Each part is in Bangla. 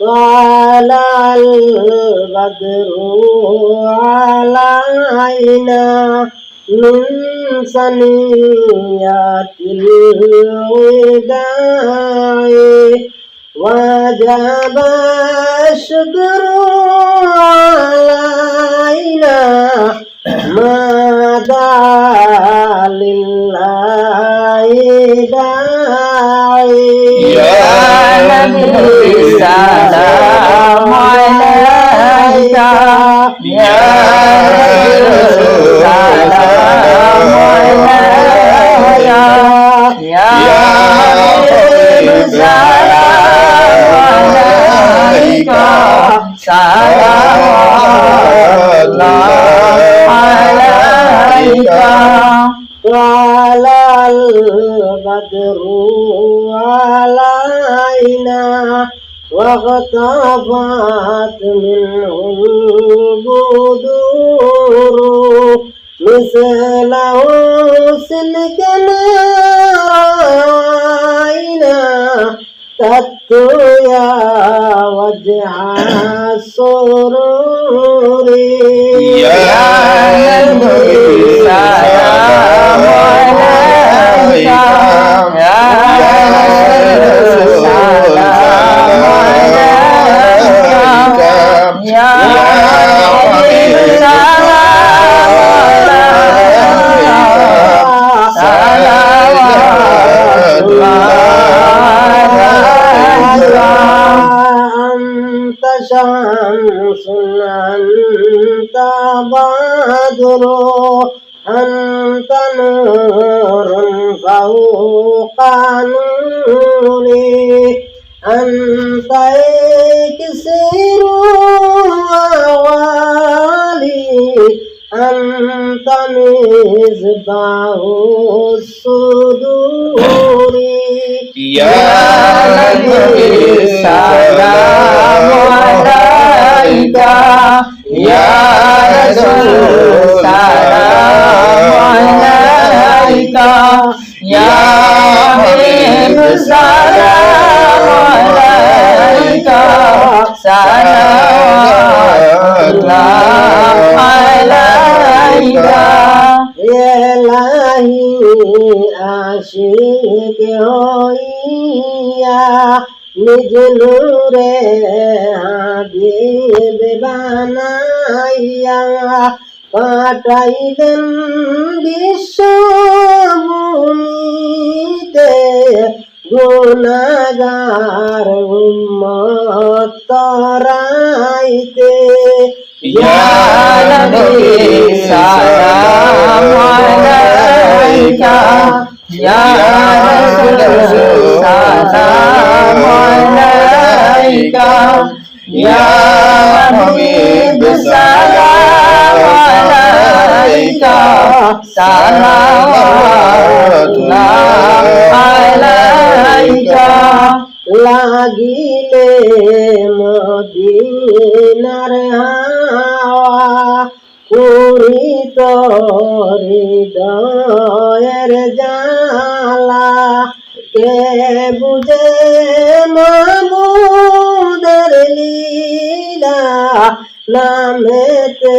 طلع البدر علينا من ثنيات الوداع وجب الشكر يا رسول سلام عليك يا حبيب سلام عليك صلوات واغتفت منهم بدور مثل سلك راينا تتويا وجه السرور. يا نور فوق نوري أنت إكسير أوالي أنت مصباح الصدور يا نبي سلام عليك يا رسول سلام এলাহি আশিক হইয়া নিজ নূরে হাবিব বানাইয়া পাঠাইলেন বিশ্বভূমিতে গুণাগার উম্মত তরাইতে লাগিলে মদিনার হাওয়া হৃদয়ের জালা কে বুঝে মামুদের লীলা নামেতে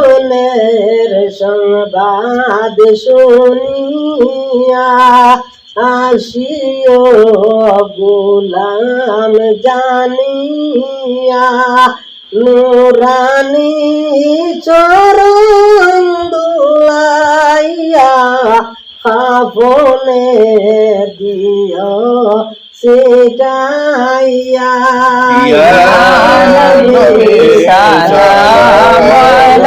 শুনিয়া আসিও গোলাম জানিয়া। নুরানি চরণ দুলাইয়া কাফনে দিও সেটাইয়া। يا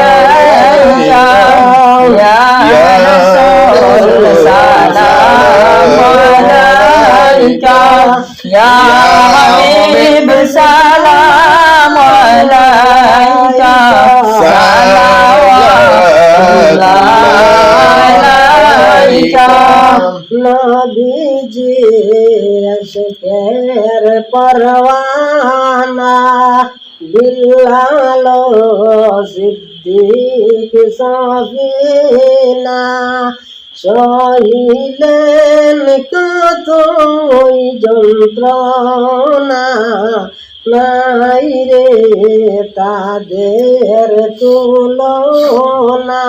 নবীজি রসকের পরওয়ানা। বিল্লালো সিদ্দিক সাফিনা সহিলেন কত ওই যন্ত্রণা নাই রে তাদের তুলনা।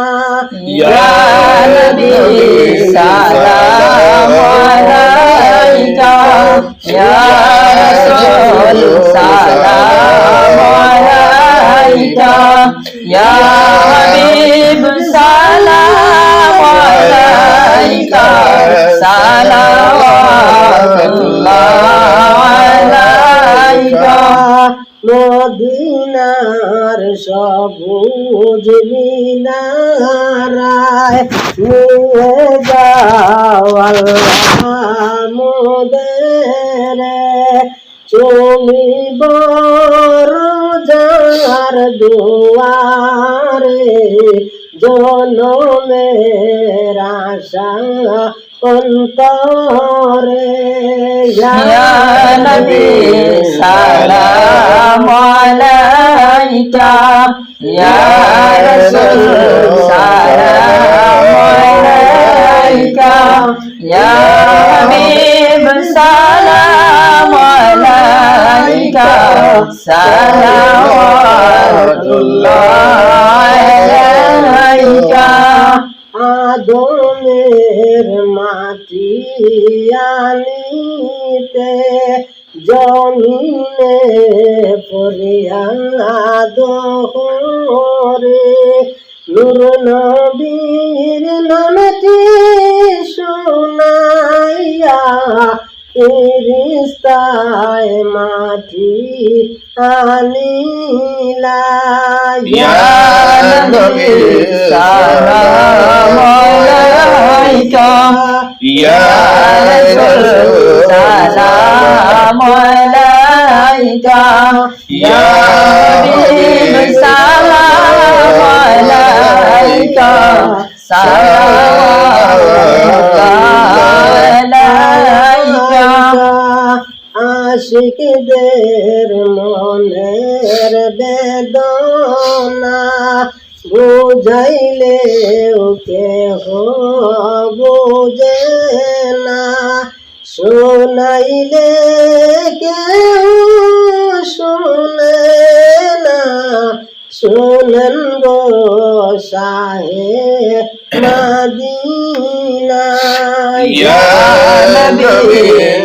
সালাম আলাইকা ইয়া হাবিব সালাম আলাইকা সালাওয়াতুল্লাহ আলাইকা মদিনার সবুজ মিনারায় নিয়ে যাও ইয়া নবী সালাম আলাইকা। ইয়া রাসূল সালাম আলাইকা। ইয়া হাবিব সালাম আলাইকা। সালাওয়াতুল্লাহ আলাইকা। আদমের মাটি আনিতে জমিনে পড়িয়া দোহরে নূর নবীর নামটি শোনাইয়া ফিরিস্তায় মাটি আনিলা। সালাম আলাইকা। ইয়া রাসূল সালাম আলাইকা। হাবিব সালাম আলাইকা। আশিকদের মনের বেদনা বুঝাইলে ওকে বুঝে না? শোনাইলে কেউ শুনে না। শোনেন গো সাহে মাদিনা ইয়া নবী।